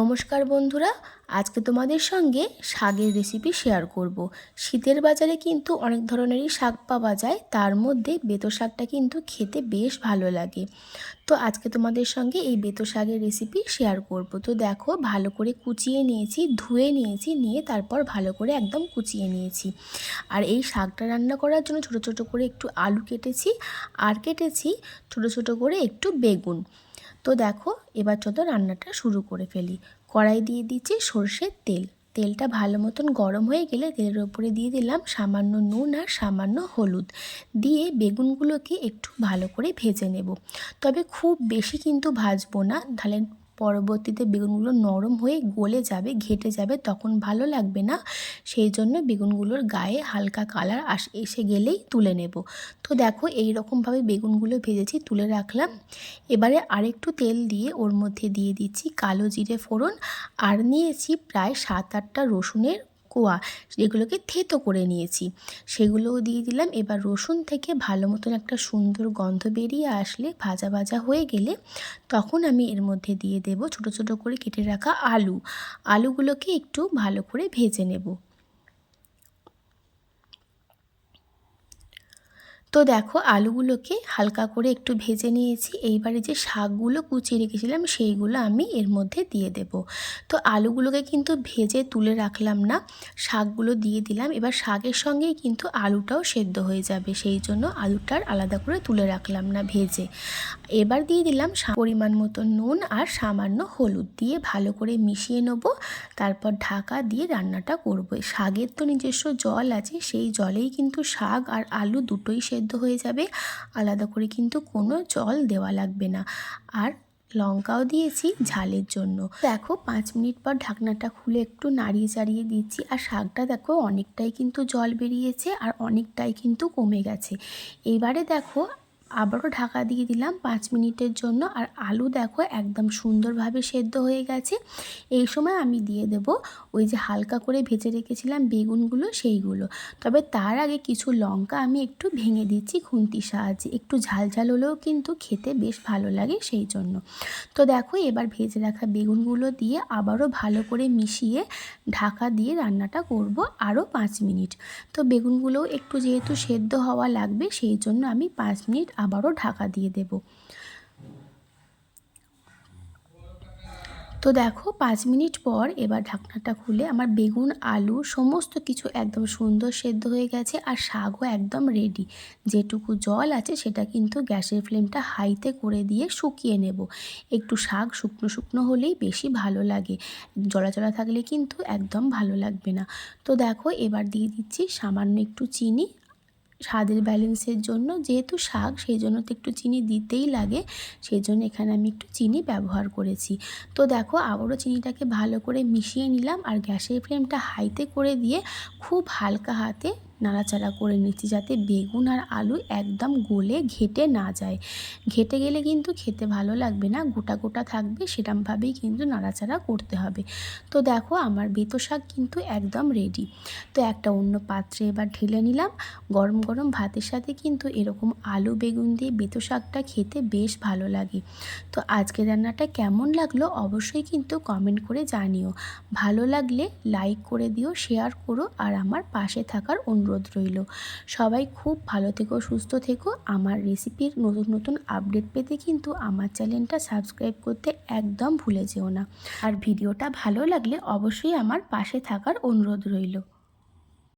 নমস্কার বন্ধুরা, আজকে তোমাদের সঙ্গে শাকের রেসিপি শেয়ার করব। শীতের বাজারে কিন্তু অনেক ধরনেরই শাক পাওয়া যায়, তার মধ্যে বেতো শাকটা কিন্তু খেতে বেশ ভালো লাগে। তো আজকে তোমাদের সঙ্গে এই বেতো শাকের রেসিপি শেয়ার করব। তো দেখো, ভালো করে কুচিয়ে নিয়েছি, ধুয়ে নিয়েছি, নিয়ে তারপর ভালো করে একদম কুচিয়ে নিয়েছি। আর এই শাকটা রান্না করার জন্য ছোট ছোট করে একটু আলু কেটেছি, আর কেটেছি ছোট ছোট করে একটু বেগুন। তো দেখো, এবার চলো রান্নাটা শুরু করে ফেলি। কড়াই দিয়ে দিচ্ছি সর্ষের তেল। তেলটা ভালো মতন গরম হয়ে গেলে তেলের ওপরে দিয়ে দিলাম সামান্য নুন আর সামান্য হলুদ। দিয়ে বেগুনগুলোকে একটু ভালো করে ভেজে নেব। তবে খুব বেশি কিন্তু ভাজবো না। তাহলে পরবর্তীতে বেগুনগুলো নরম হয়ে গলে যাবে, ঘেটে যাবে, তখন ভালো লাগবে না। সেই জন্য বেগুনগুলোর গায়ে হালকা কালার আস, এসে গেলেই তুলে নেব। তো দেখো এই রকমভাবে বেগুনগুলো ভেজেছি, তুলে রাখলাম। এবারে আরেকটু তেল দিয়ে ওর মধ্যে দিয়ে দিচ্ছি কালো জিরে ফোড়ন। আর নিয়েছি প্রায় সাত আটটা রসুনের কোয়া যেগুলোকে থেতো করে নিয়েছি। সেগুলোও দিয়ে দিলাম। এবার রসুন থেকে ভালো মতন একটা সুন্দর গন্ধ বেরিয়ে আসলে ভাজা ভাজা হয়ে গেলে তখন আমি এর মধ্যে দিয়ে দেব ছোট ছোট করে কেটে রাখা আলু। আলুগুলোকে একটু ভালো করে ভেজে নেব। তো দেখো, আলুগুলোকে হালকা করে একটু ভেজে নিয়েছি। এইবারে যে শাকগুলো কুচিয়ে রেখেছিলাম, সেইগুলো আমি এর মধ্যে দিয়ে দেব। তো আলুগুলোকে কিন্তু ভেজে তুলে রাখলাম না, শাকগুলো দিয়ে দিলাম। এবার শাকের সঙ্গেই কিন্তু আলুটাও সেদ্ধ হয়ে যাবে, সেই জন্য আলুটার আলাদা করে তুলে রাখলাম না ভেজে। এবার দিয়ে দিলাম পরিমাণ মতো নুন আর সামান্য হলুদ দিয়ে ভালো করে মিশিয়ে নেব। তারপর ঢাকা দিয়ে রান্নাটা করব। শাকের তো নিজস্ব জল আছে, সেই জলেই কিন্তু শাক আর আলু দুটোই সে সেদ্ধ হয়ে যাবে। আলাদা করে কিন্তু কোনো জল দেওয়া লাগবে না। আর লঙ্কাও দিয়েছি ঝালের জন্য। দেখো পাঁচ মিনিট পর ঢাকনাটা খুলে একটু নাড়িয়ে চাড়িয়ে দিচ্ছি। আর শাকটা দেখো অনেকটাই কিন্তু জল বেরিয়েছে আর অনেকটাই কিন্তু কমে গেছে। এবারে দেখো আবারও ঢাকা দিয়ে দিলাম পাঁচ মিনিটের জন্য। আর আলু দেখো একদম সুন্দরভাবে সেদ্ধ হয়ে গেছে। এই সময় আমি দিয়ে দেব ওই যে হালকা করে ভেজে রেখেছিলাম বেগুনগুলো, সেইগুলো। তবে তার আগে কিছু লঙ্কা আমি একটু ভেঙে দিচ্ছি খুন্তির সাহায্যে। একটু ঝাল ঝাল হলেও কিন্তু খেতে বেশ ভালো লাগে সেই জন্য। তো দেখো এবার ভেজে রাখা বেগুনগুলো দিয়ে আবারও ভালো করে মিশিয়ে ঢাকা দিয়ে রান্নাটা করব আরও পাঁচ মিনিট। তো বেগুনগুলোও একটু যেহেতু সেদ্ধ হওয়া লাগবে সেই জন্য আমি পাঁচ মিনিট আবারও ঢাকা দিয়ে দেব। তো দেখো, পাঁচ মিনিট পর এবার ঢাকনাটা খুলে আমার বেগুন, আলু সমস্ত কিছু একদম সুন্দর সেদ্ধ হয়ে গেছে আর শাকও একদম রেডি যেটুকু জল আছে সেটা কিন্তু গ্যাসের ফ্লেমটা হাইতে করে দিয়ে শুকিয়ে নেব। একটু শাক শুকনো শুকনো হলেই বেশি ভালো লাগে। জলা জলা থাকলে কিন্তু একদম ভালো লাগবে না। তো দেখো, এবার দিয়ে দিচ্ছি সামান্য একটু চিনি স্বাদের ব্যালেন্সের জন্য যেহেতু শাক সেই জন্য তো একটু চিনি দিতেই লাগে। সেই জন্য এখানে আমি একটু চিনি ব্যবহার করেছি। তো দেখো, আবারও চিনিটাকে ভালো করে মিশিয়ে নিলাম আর গ্যাসের ফ্লেমটা হাইতে করে দিয়ে খুব হালকা হাতে নাড়াচাড়া করে নিচ্ছি যাতে বেগুন আর আলু একদম গলে ঘেটে না যায়। ঘেটে গেলে কিন্তু খেতে ভালো লাগবে না, গোটা গোটা থাকবে, সেরমভাবেই কিন্তু নাড়াচাড়া করতে হবে। তো দেখো আমার বেতো শাক কিন্তু একদম রেডি তো একটা অন্য পাত্রে এবার ঢেলে নিলাম। গরম গরম ভাতের সাথে কিন্তু এরকম আলু, বেগুন দিয়ে বেতো শাকটা খেতে বেশ ভালো লাগে। তো আজকে রান্নাটা কেমন লাগল অবশ্যই কিন্তু কমেন্ট করে জানিও। ভালো লাগলে লাইক করে দিও শেয়ার করো আর আমার পাশে থাকার অনুরোধ অনুরোধ রইল। সবাই খুব ভালো থেকো, সুস্থ থেকো। আমার রেসিপির নতুন নতুন আপডেট পেতে কিন্তু আমার চ্যানেলটা সাবস্ক্রাইব করতে একদম ভুলে যেও না। আর ভিডিওটা ভালো লাগলে অবশ্যই আমার পাশে থাকার অনুরোধ রইল।